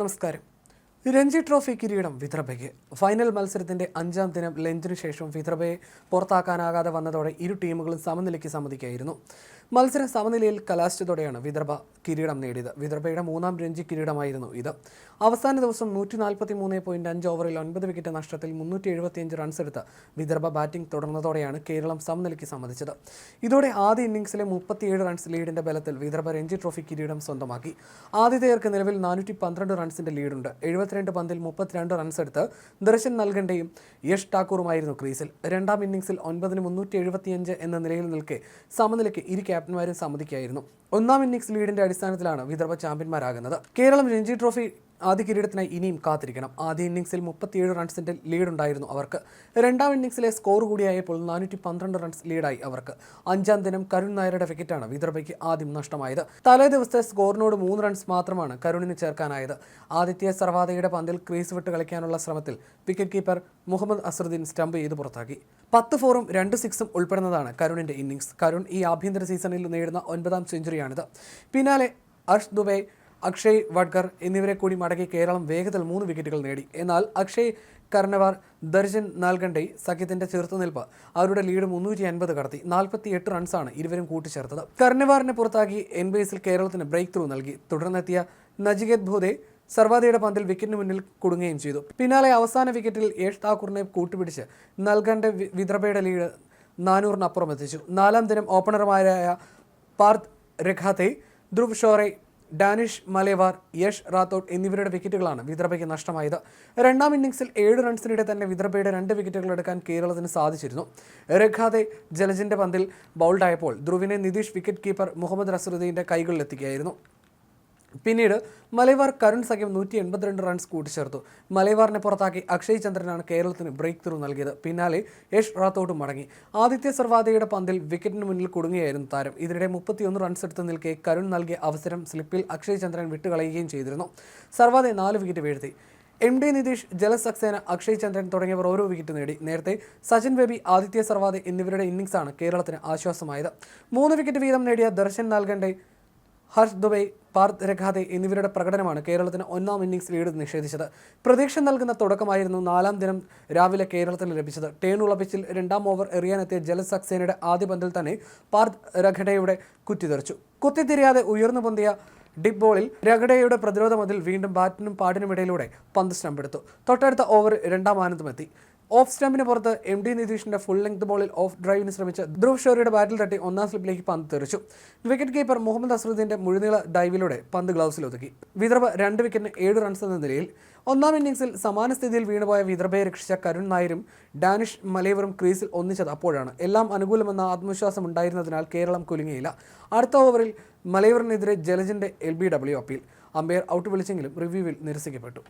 നമസ്കാരം. രഞ്ജി ട്രോഫി കിരീടം വിദർഭയ്ക്ക് ഫൈനൽ മത്സരത്തിന്റെ അഞ്ചാം ദിനം ലഞ്ചിനു ശേഷം വിദർഭയെ പുറത്താക്കാനാകാതെ വന്നതോടെ ഇരു ടീമുകളും സമനിലയ്ക്ക് സമ്മതിക്കായിരുന്നു. മത്സരം സമനിലയിൽ കലാശിച്ചതോടെയാണ് വിദർഭ കിരീടം നേടിയത്. വിദർഭയുടെ മൂന്നാം രഞ്ജി കിരീടമായിരുന്നു ഇത്. അവസാന ദിവസം നൂറ്റി നാൽപ്പത്തി മൂന്ന് പോയിന്റ് അഞ്ച് ഓവറിൽ ഒൻപത് വിക്കറ്റ് നഷ്ടത്തിൽ മുന്നൂറ്റി എഴുപത്തിയഞ്ച് റൺസ് എടുത്ത് വിദർഭ ബാറ്റിംഗ് തുടർന്നതോടെയാണ് കേരളം സമനിലയ്ക്ക് സമ്മതിച്ചത്. ഇതോടെ ആദ്യ ഇന്നിംഗ്സിലെ മുപ്പത്തിയേഴ് റൺസ് ലീഡിന്റെ ബലത്തിൽ വിദർഭ രഞ്ജി ട്രോഫി കിരീടം സ്വന്തമാക്കി. ആതിഥേയർക്ക് നിലവിൽ നാനൂറ്റി പന്ത്രണ്ട് റൺസിന്റെ ലീഡുണ്ട് എഴുപത്തിരണ്ട് പന്തിൽ മുപ്പത്തിരണ്ട് റൺസ് എടുത്ത് ദർശൻ നൽകേണ്ടയും യഷ് ഠാക്കൂറുമായിരുന്നു ക്രീസിൽ. രണ്ടാം ഇന്നിംഗ്സിൽ ഒൻപതിന് മുന്നൂറ്റി എഴുപത്തിയഞ്ച് എന്ന നിലയിൽ നിൽക്കെ സമനിലയ്ക്ക് ഇരു ക്യാപ്റ്റന്മാരും സമ്മതിക്കായിരുന്നു. ഒന്നാം ഇന്നിംഗ്സ് ലീഡിന്റെ അടിസ്ഥാനത്തിലാണ് വിദർഭ ചാമ്പ്യന്മാരാകുന്നത് കേരളം രഞ്ജി ട്രോഫി ആദ്യ കിരീടത്തിനായി ഇനിയും കാത്തിരിക്കണം. ആദ്യ ഇന്നിംഗ്സിൽ മുപ്പത്തിയേഴ് റൺസിന്റെ ലീഡുണ്ടായിരുന്നു അവർക്ക്. രണ്ടാം ഇന്നിംഗ്സിലെ സ്കോർ കൂടിയായപ്പോൾ നാനൂറ്റി പന്ത്രണ്ട് റൺസ് ലീഡായി അവർക്ക്. അഞ്ചാം ദിനം കരുൺ നായരുടെ വിക്കറ്റാണ് വിദർഭയ്ക്ക് ആദ്യം നഷ്ടമായത്. തലേ ദിവസത്തെ സ്കോറിനോട് മൂന്ന് റൺസ് മാത്രമാണ് കരുണിന് ചേർക്കാനായത്. ആദിത്യ സർവാദയുടെ പന്തിൽ ക്രീസ് വിട്ട് കളിക്കാനുള്ള ശ്രമത്തിൽ wicket keeper Mohammed Azharuddeen stump ചെയ്ത് പുറത്താക്കി. പത്ത് ഫോറും രണ്ട് സിക്സും ഉൾപ്പെടുന്നതാണ് കരുണിന്റെ ഇന്നിംഗ്സ് കരുൺ ഈ ആഭ്യന്തര സീസണിൽ നേടുന്ന ഒൻപതാം സെഞ്ചുറിയാണിത് പിന്നാലെ അർഷ് ദുബൈ അക്ഷയ് വഡ്കർ എന്നിവരെ കൂടി മടക്കി കേരളം വേഗത്തിൽ മൂന്ന് വിക്കറ്റുകൾ നേടി. എന്നാൽ അക്ഷയ് കർണവാർ ദർജൻ നാൽഗണ്ഡെ സഖ്യത്തിന്റെ ചെറുത്തുനിൽപ്പ് അവരുടെ ലീഡ് മുന്നൂറ്റി അൻപത് കടത്തി നാൽപ്പത്തി എട്ട് റൺസാണ് ഇരുവരും കൂട്ടിച്ചേർത്തത്. കർണവാറിനെ പുറത്താക്കി എൻ ബേസിൽ കേരളത്തിന് ബ്രേക്ക് ത്രൂ നൽകി. തുടർന്നെത്തിയ നജികേത് ഭൂതെ സർവാദിയുടെ പന്തിൽ വിക്കറ്റിന് മുന്നിൽ കുടുങ്ങുകയും ചെയ്തു. പിന്നാലെ അവസാന വിക്കറ്റിൽ യേഷ് താക്കൂറിനെ കൂട്ടുപിടിച്ച് നൽകണ്ട വിദ്രഭയുടെ ലീഡ് നാനൂറിനപ്പുറം എത്തിച്ചു. നാലാം ദിനം ഓപ്പണർമാരായ പാർത്ത് രഖാത്തെ ധ്രുവ് ഷോറെ ഡാനിഷ് മലേവാർ യഷ് റാത്തോട്ട് എന്നിവരുടെ വിക്കറ്റുകളാണ് വിദർഭയ്ക്ക് നഷ്ടമായത്. രണ്ടാം ഇന്നിംഗ്സിൽ ഏഴ് റൺസിനിടെ തന്നെ വിദർഭയുടെ രണ്ട് വിക്കറ്റുകൾ എടുക്കാൻ കേരളത്തിന് സാധിച്ചിരുന്നു. രഘാതെ ജലജിന്റെ പന്തിൽ ബൗൾഡായപ്പോൾ ധ്രുവിനെ നിതീഷ് വിക്കറ്റ് കീപ്പർ മുഹമ്മദ് റസറുദ്ദീന്റെ കൈകളിലെത്തിക്കുകയായിരുന്നു. പിന്നീട് മലബാർ കരുൺ സഖ്യം നൂറ്റി എൺപത്തിരണ്ട് റൺസ് കൂട്ടിച്ചേർത്തു. മലബാറിനെ പുറത്താക്കി അക്ഷയ് ചന്ദ്രനാണ് കേരളത്തിന് ബ്രേക്ക് ത്രൂ നൽകിയത്. പിന്നാലെ യഷ് റാത്തോട്ട് മടങ്ങി. ആദിത്യ സർവാദയുടെ പന്തിൽ വിക്കറ്റിന് മുന്നിൽ കുടുങ്ങിയായിരുന്നു താരം. ഇതിനിടെ മുപ്പത്തിയൊന്ന് റൺസ് എടുത്ത് നിൽക്കെ കരുൺ നൽകിയ അവസരം സ്ലിപ്പിൽ അക്ഷയ് ചന്ദ്രൻ വിട്ടുകളയുകയും ചെയ്തിരുന്നു. സർവാദെ നാല് വിക്കറ്റ് വീഴ്ത്തി. എം ഡി നിതീഷ് ജലസക്സേന സക്സേന അക്ഷയ് ചന്ദ്രൻ തുടങ്ങിയവർ ഓരോ വിക്കറ്റ് നേടി. നേരത്തെ സച്ചിൻ ബേബി ആദിത്യ സർവാദെ എന്നിവരുടെ ഇന്നിംഗ്സാണ് കേരളത്തിന് ആശ്വാസമായത്. മൂന്ന് വിക്കറ്റ് വീതം നേടിയ ദർശൻ നൽകണ്ടെ ഹർഷ് ദുബൈ പാർത്ത് രഖാതെ എന്നിവരുടെ പ്രകടനമാണ് കേരളത്തിന് ഒന്നാം ഇന്നിംഗ്സ് ലീഡ് നിഷേധിച്ചത്. പ്രതീക്ഷ നൽകുന്ന തുടക്കമായിരുന്നു നാലാം ദിനം രാവിലെ കേരളത്തിന് ലഭിച്ചത്. ടേണുള്ള പിച്ചിൽ രണ്ടാം ഓവർ എറിയാനെത്തിയ ജലസ് സക്സേനയുടെ ആദ്യ പന്തിൽ തന്നെ പാർത്ത് രഖഡയുടെ കുറ്റിതെറിച്ചു കുത്തിത്തിരിയാതെ ഉയർന്നു പൊന്തിയ ഡിപ് ബോളിൽ രഗഡയുടെ പ്രതിരോധ മതിൽ വീണ്ടും ബാറ്റിനും പാടിനുമിടയിലൂടെ പന്ത് സ്റ്റമ്പെടുത്തു തൊട്ടടുത്ത ഓവർ രണ്ടാം ആനന്ദമെത്തി ഓഫ് സ്റ്റമ്പിന് പുറത്ത് എം ഡി നിതീഷിന്റെ ഫുൾ ലെങ്ത് ബോളിൽ ഓഫ് ഡ്രൈവിന് ശ്രമിച്ച ധ്രുവ് ഷോറിയുടെ ബാറ്റിൽ തട്ടി ഒന്നാം സ്ലിപ്പിലേക്ക് പന്ത് തെറിച്ചു. വിക്കറ്റ് കീപ്പർ മുഹമ്മദ് അസറുദ്ദീന്റെ മുഴുനീള ഡൈവിലൂടെ പന്ത് ഗ്ലൗസിൽ ഒതുക്കി. വിദർഭ രണ്ട് വിക്കറ്റിന് ഏഴ് റൺസ് എന്ന നിലയിൽ ഒന്നാം ഇന്നിംഗ്സിൽ സമാന സ്ഥിതിയിൽ വീണുപോയ വിദർഭയെ രക്ഷിച്ച കരുൺ നായരും ഡാനിഷ് മലേവറും ക്രീസിൽ ഒന്നിച്ചത് അപ്പോഴാണ്. എല്ലാം അനുകൂലമെന്ന ആത്മവിശ്വാസം ഉണ്ടായിരുന്നതിനാൽ കേരളം കുലുങ്ങിയില്ല. അടുത്ത ഓവറിൽ മലയവറിനെതിരെ ജലജിന്റെ L B W appeal umpire out വിളിച്ചെങ്കിലും റിവ്യൂവിൽ നിരസിക്കപ്പെട്ടു.